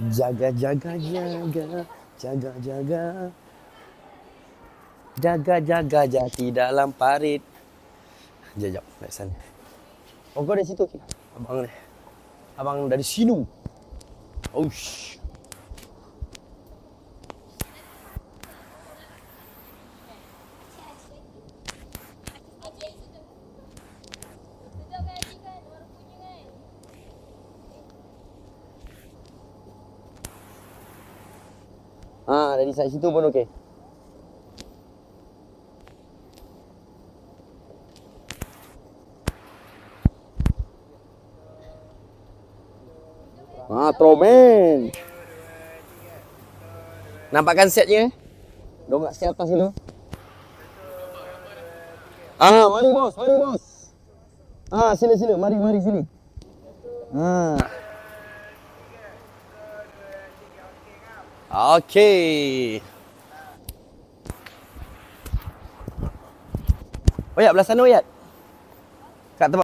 Jaga jaga jaga jaga jaga jaga jaga jati dalam parit. Jap dari sana. Oh kau dari situ. Abang ni. Abang dari sini. Ush. Ah, dari side situ pun okey. Ah, tromen. Nampakkan setnya? Dong kat set atas dulu. Ah, mari bos, mari bos. Ah, sila sila, mari mari sini. Ah. Okey. Oyat belah sana oyat. Kat tempat